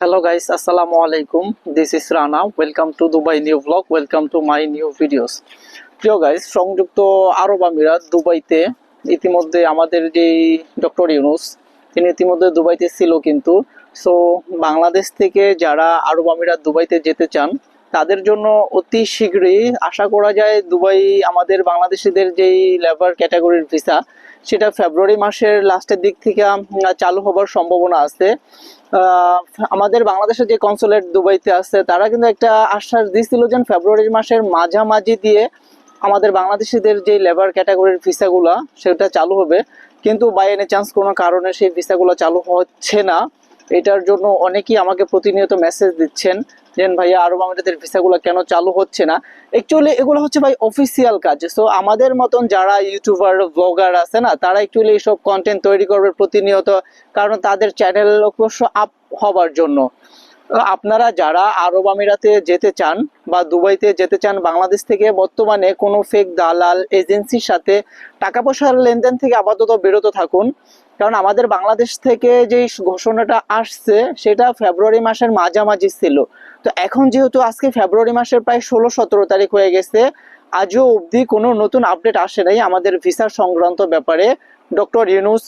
Hello guys আসসালামু আলাইকুম this is Rana welcome to Dubai new blog welcome to my new videos প্রিয় guys সংযুক্ত আরব আমিরাত দুবাইতে ইতিমধ্যে আমাদের যে ডক্টর ইউনুস, তিনি ইতিমধ্যে দুবাইতে ছিল কিন্তু। সো বাংলাদেশ থেকে যারা আরব আমিরাত দুবাইতে যেতে চান তাদের জন্য অতি শীঘ্রই আশা করা যায় দুবাই আমাদের বাংলাদেশিদের যেই লেবার ক্যাটাগরির ভিসা সেটা ফেব্রুয়ারি মাসের লাস্টের দিক থেকে চালু হবার সম্ভাবনা আছে। আমাদের বাংলাদেশের যে কনসুলেট দুবাইতে আছে, তারা কিন্তু একটা আশ্বাস দিয়েছিল যে ফেব্রুয়ারি মাসের মাঝামাঝি দিয়ে আমাদের বাংলাদেশিদের যে লেবার ক্যাটাগরির ভিসাগুলো সেটা চালু হবে। কিন্তু বাই এনি চান্স কোনো কারণে সেই ভিসাগুলো চালু হচ্ছে না। এটার জন্য অনেকেই আমাকে প্রতিনিয়ত মেসেজ দিচ্ছেন। যে ভাইয়া, আরব আমিরাতের ভিসাগুলো কেন চালু হচ্ছে না? অ্যাকচুয়ালি এগুলো হচ্ছে ভাই অফিসিয়াল কাজ। সো আমাদের মতন যারা ইউটিউবার ব্লগার আছে না, তারা অ্যাকচুয়ালি এইসব কন্টেন্ট তৈরি করবে প্রতিনিয়ত, কারণ তাদের চ্যানেল অবশ্য আপ হবার জন্য। আপনারা যারা আরব আমিরাতে যেতে চান বা দুবাইতে যেতে চান, বাংলাদেশ থেকে বর্তমানে কোনো ফেক দালাল এজেন্সির সাথে টাকা পয়সার লেনদেন থেকে আপাতত বিরত থাকুন। কারণ আমাদের বাংলাদেশ থেকে যে ঘোষণাটা আসছে, সেটা ফেব্রুয়ারি মাসের মাঝামাঝি ছিল। তো এখন যেহেতু আজকে ফেব্রুয়ারি মাসের প্রায় ষোলো, সতেরো তারিখ হয়ে গেছে, আজও অবধি কোনো নতুন আপডেট আসে নাই আমাদের ভিসা সংক্রান্ত ব্যাপারে। ডক্টর ইউনুস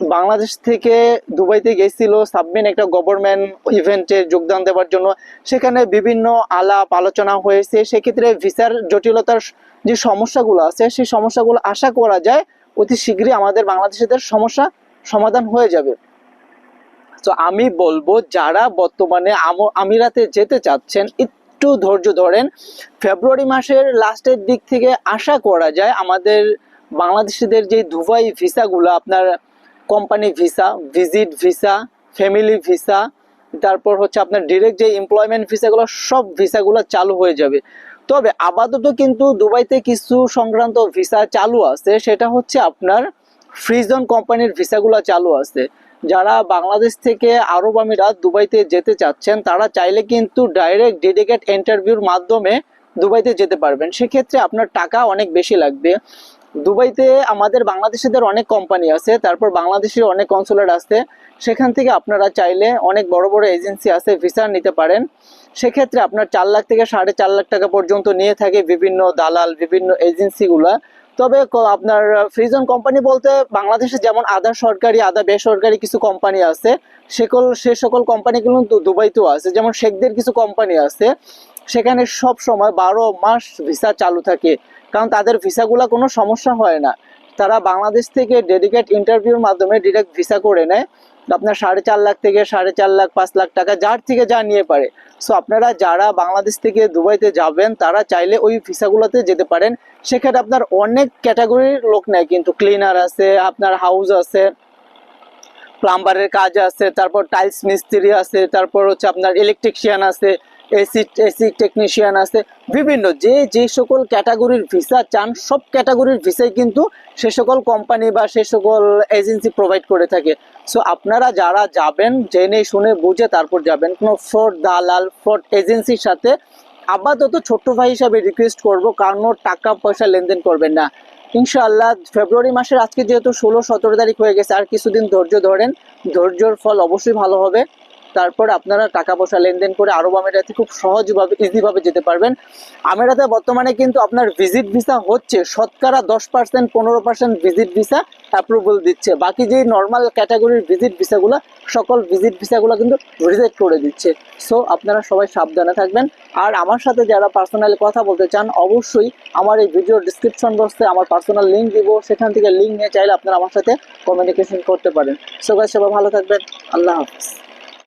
বাংলাদেশ থেকে দুবাইতে গেছিল সাবমিন একটা গভর্নমেন্ট ইভেন্টে যোগদান দেওয়ার জন্য। সেখানে বিভিন্ন আলাপ আলোচনা হয়েছে, সেক্ষেত্রে ভিসার জটিলতার যে সমস্যাগুলো আছে, সেই সমস্যাগুলো আশা করা যায় অতি শীঘ্রই আমাদের বাংলাদেশিদের সমস্যা সমাধান হয়ে যাবে। তো আমি বলব, যারা বর্তমানে আম- আমিরাতে যেতে চাচ্ছেন, একটু ধৈর্য ধরেন। ফেব্রুয়ারি মাসের লাস্টের দিক থেকে আশা করা যায় আমাদের বাংলাদেশিদের যে দুবাই ভিসাগুলো, আপনার company visa visit visa family visa তারপর হচ্ছে আপনার ডিরেক্ট যে এমপ্লয়মেন্ট ভিসাগুলো সব ভিসাগুলো চালু হয়ে যাবে। তবে আপাতত কিন্তু দুবাইতে কিছু সংক্রান্ত ভিসা চালু আছে, সেটা হচ্ছে আপনার ফ্রিজন কোম্পানির ভিসাগুলো চালু আছে। যারা বাংলাদেশ থেকে আরব আমিরাত দুবাইতে যেতে চাচ্ছেন, তারা চাইলে কিন্তু ডাইরেক্ট ডেডিকেট ইন্টারভিউর মাধ্যমে দুবাইতে যেতে পারবেন। সেক্ষেত্রে আপনার টাকা অনেক বেশি লাগবে। দুবাইতে আমাদের বাংলাদেশিদের অনেক কোম্পানি আছে, তারপর বাংলাদেশের অনেক কনসুলেট আছে। সেখান থেকে আপনারা চাইলে অনেক বড় বড় এজেন্সি আছে ভিসা নিতে পারেন। সেক্ষেত্রে আপনার চার লাখ থেকে সাড়ে চার লাখ টাকা পর্যন্ত নিয়ে থাকে বিভিন্ন দালাল, বিভিন্ন এজেন্সিগুলা তবে আপনার ফ্রিজন কোম্পানি বলতে বাংলাদেশে যেমন আধা সরকারি, আধা বেসরকারি কিছু কোম্পানি আছে, সেকল, সে সকল কোম্পানিগুলো দুবাইতেও আছে। যেমন শেখদের কিছু কোম্পানি আছে, সেখানে সব সময় বারো মাস ভিসা চালু থাকে। কারণ তাদের ভিসাগুলো কোনো সমস্যা হয় না। তারা বাংলাদেশ থেকে ডেডিকেট ইন্টারভিউর মাধ্যমে ডিরেক্ট ভিসা করে নেয়। আপনার সাড়ে চার লাখ থেকে সাড়ে চার লাখ, পাঁচ লাখ টাকা যার থেকে যা নিয়ে পারে। সো আপনারা যারা বাংলাদেশ থেকে দুবাইতে যাবেন, তারা চাইলে ওই ভিসাগুলোতে যেতে পারেন। সেক্ষেত্রে আপনার অনেক ক্যাটাগরির লোক নেয়, কিন্তু ক্লিনার আছে, আপনার হাউস আছে প্লাম্বারের কাজ আছে, তারপর টাইলস মিস্ত্রি আছে, তারপর হচ্ছে আপনার ইলেকট্রিশিয়ান আছে। এসি এসি টেকনিশিয়ান আছে, বিভিন্ন, যে যে সকল ক্যাটাগরির ভিসা চান, সব ক্যাটাগরির ভিসাই কিন্তু সে সকল কোম্পানি বা সে সকল এজেন্সি প্রোভাইড করে থাকে। সো আপনারা যারা যাবেন, জেনে শুনে বুঝে তারপর যাবেন। কোনো ফ্রড দালাল ফ্রড এজেন্সির সাথে আপাতত ছোট্ট ভাই হিসাবে রিকোয়েস্ট করব, কারণ টাকা পয়সা লেনদেন করবেন না। ইনশাআল্লাহ, ফেব্রুয়ারি মাসের আজকে যেহেতু ষোলো, সতেরো তারিখ হয়ে গেছে, আর কিছুদিন ধৈর্য ধরেন, ধৈর্যর ফল অবশ্যই ভালো হবে। তারপর আপনারা টাকা পয়সা লেনদেন করে আরব আমিরাতে খুব সহজভাবে ইজিভাবে যেতে পারবেন। আমিরাতে বর্তমানে কিন্তু আপনার ভিজিট ভিসা হচ্ছে, শতকরা দশ পার্সেন্ট পনেরো পার্সেন্ট ভিজিট ভিসা অ্যাপ্রুভাল দিচ্ছে। বাকি যে নর্মাল ক্যাটাগরির ভিজিট ভিসাগুলো সকল ভিজিট ভিসাগুলো কিন্তু রিজেক্ট করে দিচ্ছে। সো আপনারা সবাই সাবধানে থাকবেন। আর আমার সাথে যারা পার্সোনালি কথা বলতে চান, অবশ্যই আমার এই ভিডিও ডিসক্রিপশন বক্সে আমার পার্সোনাল লিঙ্ক দিব। সেখান থেকে লিঙ্ক নিয়ে চাইলে আপনারা আমার সাথে কমিউনিকেশন করতে পারেন। সো গাছ সবাই ভালো থাকবেন। আল্লাহ হাফিজ।